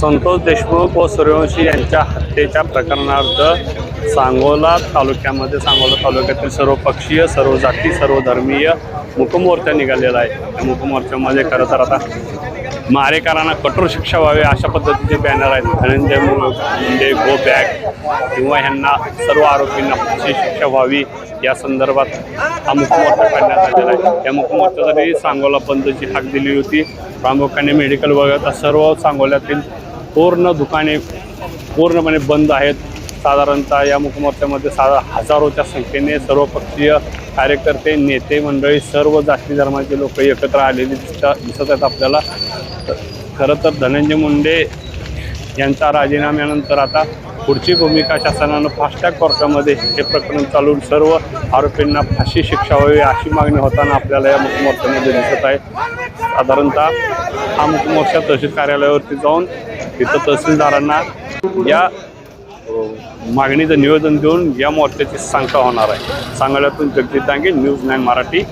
संतोष देशमुख व सूर्यवंशी यांच्या हत्येच्या प्रकरणार्थ सांगोला तालुक्यामध्ये सांगोला तालुक्यातील सर्व पक्षीय सर्व जाती सर्व धर्मीय मुकमोर्चा निघालेला आहे. त्या मुकमोर्चामध्ये खरं तर आता मारेकरांना कठोर शिक्षा व्हावी अशा पद्धतीचे बॅनर आहेत. धनंजय मुंडे गो बॅक किंवा ह्यांना सर्व आरोपींना फाशी शिक्षा व्हावी या संदर्भात हा मुखमोर्चा काढण्यात आलेला आहे. या मुखमोर्चासाठी सांगोला बंदची हाक दिली होती. प्रामुख्याने मेडिकल वगळता सर्व सांगोल्यातील पूर्ण दुकाने पूर्णपणे बंद आहेत. साधारणतः या मुखमोर्चामध्ये साधा हजारोच्या संख्येने सर्वपक्षीय कार्यकर्ते नेते मंडळी सर्व जाती धर्माचे लोक एकत्र आलेली दिसतात दिसत आहेत आपल्याला. खरं तर धनंजय मुंडे यांच्या राजीनाम्यानंतर आता पुढची भूमिका शासनानं फास्टॅग कोर्टामध्ये हे प्रकरण चालवून सर्व आरोपींना फाशी शिक्षा व्हावी अशी मागणी होताना आपल्याला या मुखमोर्चामध्ये दिसत आहे. साधारणतः हा मुखमोर्चा तहसील कार्यालयावरती जाऊन तिथं तहसीलदारांना या मागणीचं निवेदन देऊन या मोर्चाची सांगता होणार आहे. सांगण्यातून जगजित डांगे न्यूज नाईन मराठी.